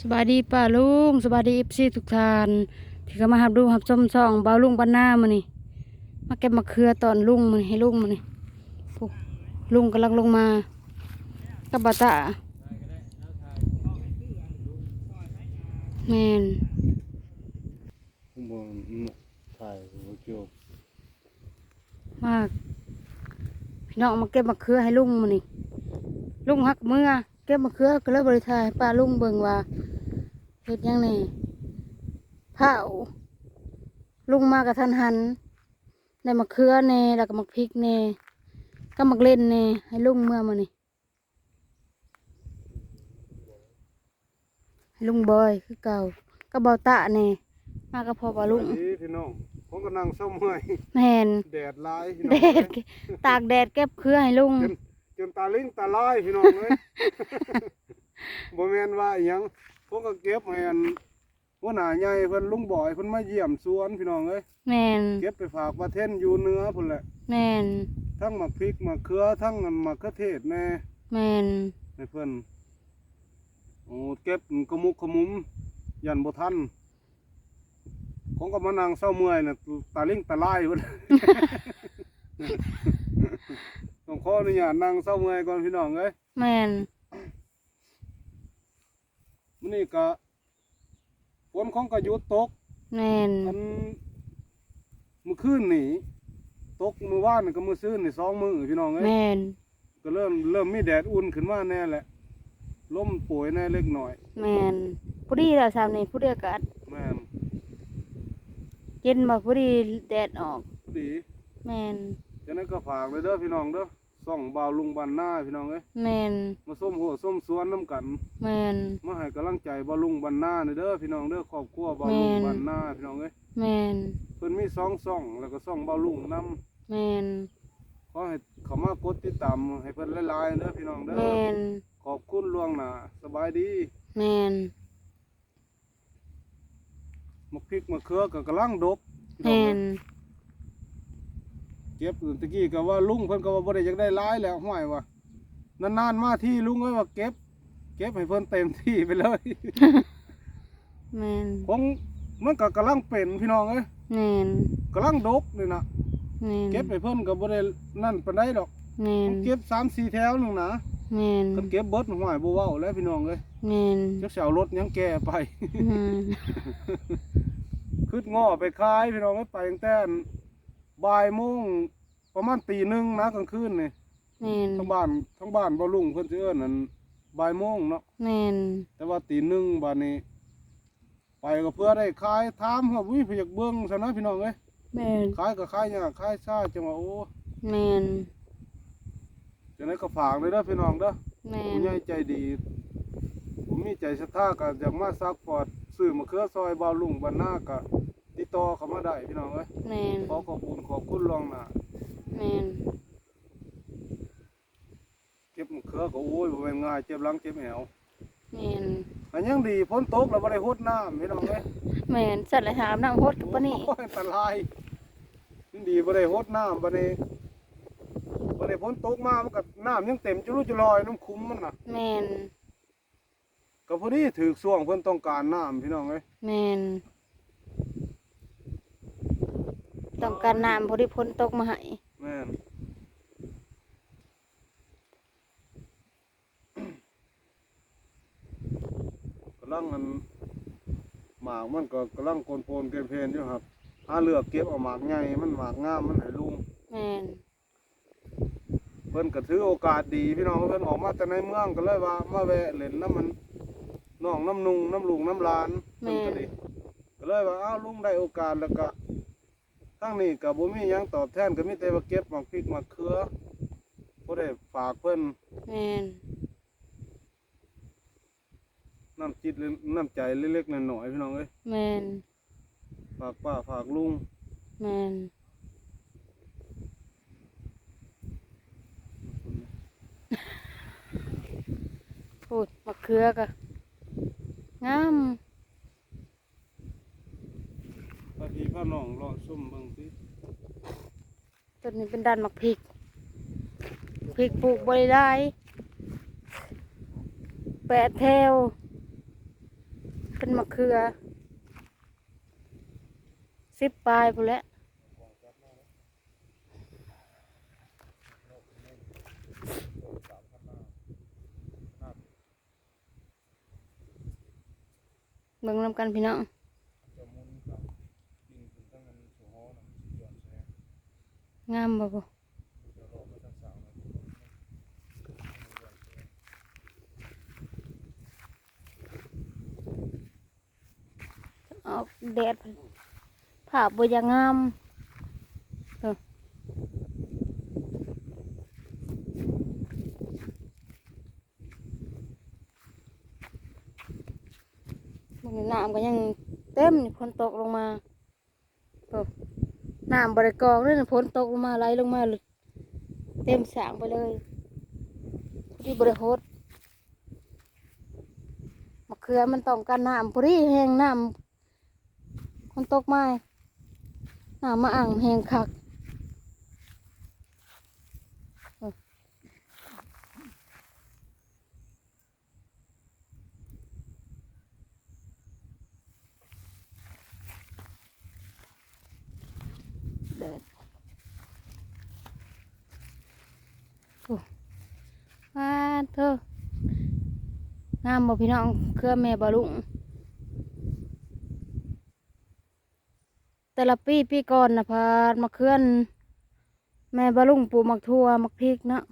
สบายดีป้าลุงสบายดีเอฟซีทุกท่านที่ก็มาหับดูหับชมช่องเบาลุงบ้านหน้ามานี่มาเก็บมะเขือตอนลุงมานี่ให้ลุงมานี่ปุ๊ลุงกำลังลงมากับบาตาแมนมากพี่น้องมาเก็บมะเขือให้ลุงมานี่ลุงหักเมื่อ ก็บมะเขือก็เลยบริทายให้ป้าลุงเบิ่งว่าเฮ็ดหยังไงเผาลุงมากับทันหันได้มะเขือเน่แล้วก็มะพริกเน่ก็มักเล่นเน่ให้ลุงเมื่อมานี่ให้ลุงบอยคือเก่าก็เบาตะเน่มากับพ่อปาลุงสวัสดีพี่น้องผมก็นั่งเศร้าเมื่อยแมนแดดร้ายพี่น้แดองดตากแดดเก็บเครือให้ลุงจนจ นตาลิ้งตาลายพี่น้องเอ้ยบ่แม่นว่าอิหยังผมก็เก็บให้อันหัวหน้าใหญ่เพิ่นลุงบ่อยเพิ่นมาเยี่ยมสวนพี่น้องเอ้ยแมนเก็บไปฝากประเทศอยู่เหนือพุ่นแหละ แมนทั้งหมักพริกหมักเขือทั้งอันหมักเขือเทศแน่แมนให้เพิ่นโอ้เก็บกระมุกขมุมยันบ่ทันผมก็มานั่งเศร้าเมื่อยน่ะตาลิ้งตาลายพุ่น ต้องขออนุญาตนั่งเศร้าเมื่อยก่อนพี่น้องเอ้ยแมนมื้อนี้ก็ฝนของก็หยุดตกแมนอันมื้อคืนนี่ตกมื้อวานนี่ก็มื้อซื่นนี่สองมื้อพี่น้องเอ้แมยนก็เริ่มเริ่มมีแดดอุ่นขึ้นมาแน่แหละลมป่วยแน่เล็กน้อย แมนผู้ดีแล้วสามนี่ผู้ดีอากาศแม่นเย็นมาผู้ดีแดดออก ดี แมนฉะนั้นก็ฝากเลยเด้อพี่น้องเด้อ ส่องบ่าวลุงบ้านหน้าพี่น้องเอ้ยแมนมาส้มหัวส้มสวนน้ำกันแมน มาให้กำลังใจบ่าวลุงบ้านหน้าเด้อพี่น้องเด้อครอบครัวบ่าวลุงแม่น บ้านหน้าพี่น้องเอ้ยแมนเพิ่นมีสองซ่องแล้วก็ซ่องบ่าวลุงนํแมนขอให้เขามากดติดตามให้เพิ่นหลายๆเด้อพี่น้องเด้แมอ นขอบคุณล่วงหน้าสบายดีแมนมะพริกมะเขือก็กำลังดกพี่แมน้องเอ้นยเก็บอื่นตะกี้ก็ว่าลุงเพิ่นก็ว่าบ่ได้อยากได้หลายแล้วห้วยว่านานๆมาที่ลุงเอ้ยว่าเก็บ เก็บให้เพิ่นเต็มที่ไปเลยแมนของมันก็กำลังเป็นพี่น้องเอ้ยแมนกำลังดกนี่นะแมนเก็บให้เพิ่นก็บ่ได้นั่นปานใดดอกแมนเก็บสามสี่แถวหนึงนะแมนคันเก็บเบิดห้วยบ่เว้าแล้วพี่น้องเอ้ยแมนจักสิเอารถหยังแก่ไปอืมขึ้นง้อไปขายพี่น้องเอ้ยไปตั้งแต่ บ่ายโมงประมาณตีหนึ่งนะกลางคืนนี่แมนทั้งบ้านทั้งบ้านบ่ลุงเพิ่นสิเอิ้นนั่นบ่ายโมงเนาะแมนแต่ว่าตีหนึ่งบัดนี้ ไปก็เพื่อได้ขายถามว่าวิพอยากเบิ่งซะนะพี่น้องเอ้ยแมนขายก็ขายยากขายช้าจังว่าโอ้แมนจังได๋ก็ฝากเลยเด้อพี่น้องเด้อแมผู้นใหญ่ใจดี ผมมีใจศรัทธาก็อยากมาซักพอร์ตซื้อมะเขือซอยบ่าวลุงบ้านนาก็ ติดต่อเข้ามาได้พี่น้องเอ้ยแมนขอขอบคุณขอบคุณล่วงหน้าแมนเก็บมะเขือก็โอ้ยบ่แม่นง่ายเจ็บหลังเจ็บแอวแมนอันยังดีฝนตกแล้วบ่ได้หดน้ำพี่น้องเอ้ยแมนสัตว์ไรหามน้ำโพดกับปะนี่โอ้ยอันตรายยังดีบ่ได้หดน้ำบ่ได้บ่ได้ฝนตกมามันก็น้ำยังเต็มจุลุจุลอยน้ำคุ้มมันน่ะแมนก็พอดีถือช่วงเพิ่นต้องการน้ำพี่น้องเอ้ยแมน ต้องการน้ำพอดีพ้นตกมาให้แม่นกำลังอันหมากมันก็กำลังโกนโปนเกมเพลนอยู่ครับหาเลือกเก็บเอาหมากใหญ่มันหมากงามมันให้ลุงแมนเพิ่นก็ถือโอกาสดีพี่น้องเพิ่นออกมาแต่ในเมืองก็เลยว่ามาแวะเล่นน้ำมันน้องน้ำนุงน้ำลุงน้ำหลานเพิ่นก็ดีก็เลยว่าอ้าวลุงได้โอกาสแล้วก็ ทั้งนี้ก็บ่มีหยังตอบแทนก็มีแต่ว่าเก็บหมากพริกหมากเขือบ่ได้ฝากเพิ่นแมนน้ำจิตน้ำใจเล็กๆน้อยๆพี่น้องเอ้ยแมนฝากป้าฝากลุงแมนพูดมะเขือกะงาม พา พี่พาน้องรอส้มเบิ่งสิต้นนี้เป็นด้านมักพริกพริกปลูกบริได้แปดแถวเป็นมะเขือสิบปลายพอแล้วเบิ่งนำกันพี่น้อง จะมุนกับกินถึงตั้งกันสู่ห้อนะมันสิย้อนแส งงามบ่บ่จะรอมาตั้งสาวนะออกแดดภาพบ่อยางงามเออมันน้ำก็ยังเต็มนี่ฝนตกลงมาโอ้ น้ำบริกรองนี่นะฝนตกลงมาไหลลงมาเต็มสางไปเลยที่บริโภคมะเขือมันต้องการน้ำพรีแห้งน้ำคนตกไม้น้ำมาอ่างแห้งคักเออเด็ดโอ้ว้าเธองามบ่พี่น้องเครือแม่บาลุงแต่ละปีปีก่อนนะพาดมาเคลื่อน แม่บาลุงปลูกมักทั่วมักพริกเนาะ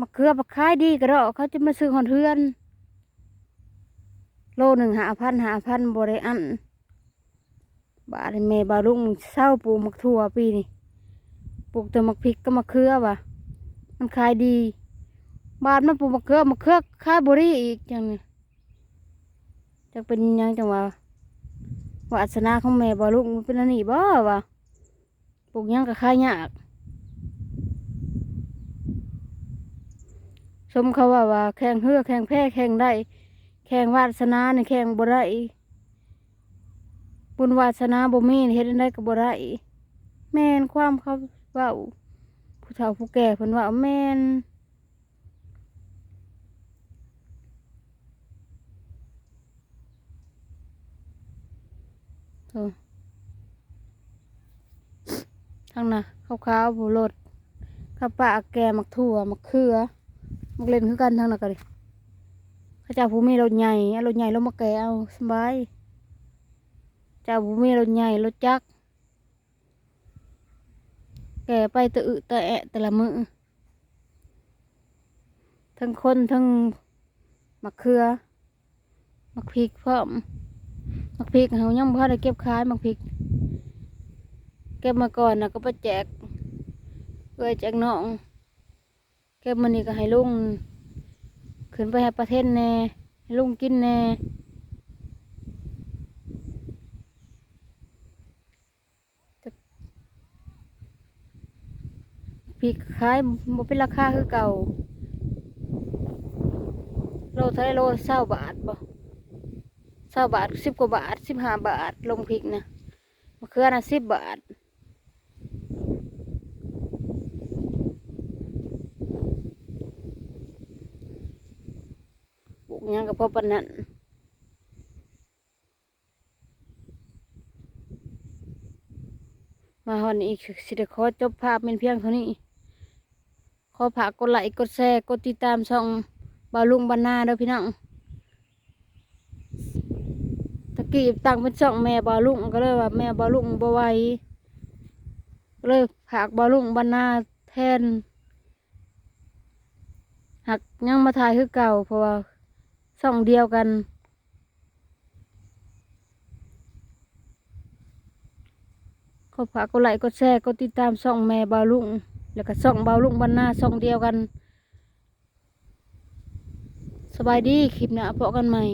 มักเขือมักขายดีกระดอกเขาจะมาซื้อหอนเทือน โลหนึ่งหาพันหาพันบริอันบาทแม่บาลุงเศร้าปลูกมักทั่วปีนี้ปลูกแต่มักพริกก็มักเขือว่ะมันขายดี บาทมันปลูกมักเขือมักเขือขายบริอีกอย่างนี้จะเป็นยังจังหวะวาสนาของแม่บ่ลูกมันเป็นอันนี้บ่วะปลูกยังก็ขายากสมเขาว่าว่าแข่งเฮือแข่งแพ้แข่งได้ แข่งวาสนานี่แข่งบ่ได้บุญวาสนาบ่มีเฮ็ดอันใดก็บ่ได้แม่นความเขาเว้าผู้เฒ่าผู้แก่เพิ่นว่าแม่น โธ่ทางน่ะขาวๆผู้รถข้าวปลาแกมักถั่วมักเขือมักเล่นคือกันทางน่ะก็ดิเขาเจ้าผู้มีรถใหญ่เอารถใหญ่ลงมาแกเอาสบายเจ้าผู้มีรถใหญ่รถจักรแก่ไปตะอึตะแอะแต่ละมือทั้งคนทั้งมักเขือมักพริกเพร้อม มักพริกเขายังบ่ได้เก็บขายมักพริก เก็บมาก่อนนะก็ไปแจกเอ้ยแจกน้องเก็บมันนี่ก็ให้ลุงขึ้นไปให้ประเทศแน่ให้ลุงกินแน่พริกขายบ่เป็นราคาคือเก่า โลเท่าไรโลเศร้าบาทบ่ เศร้าบาทสิบกว่าบาทสิบห้าบาทลงพริกนะมะเขือนะสิบบาทปลูกยังกับพ่อปนันมาหอนอีกสิเดขอจบภาพเป็นเพียงเท่านี้ ขอฝากกดไลค์กดแชร์กดติดตามช่องบาลุงบรรณาเด้อพี่น้องตะ กี้ตั้งเป็นช่องแม่บาลุงก็เลยว่าแม่บาลุงบ่ไหวก็เลยฝากบาลุงบรรณาแทนหักยังมาถ่ายคือเก่าเพราะว่าช่องเดียวกันขอฝากกดไลค์กดแชร์กดติดตามช่องแม่บาลุงแล้วก็ช่องบาลุงบรรณาช่องเดียวกัน สบายดีคลิปหน้าพบกันใหม่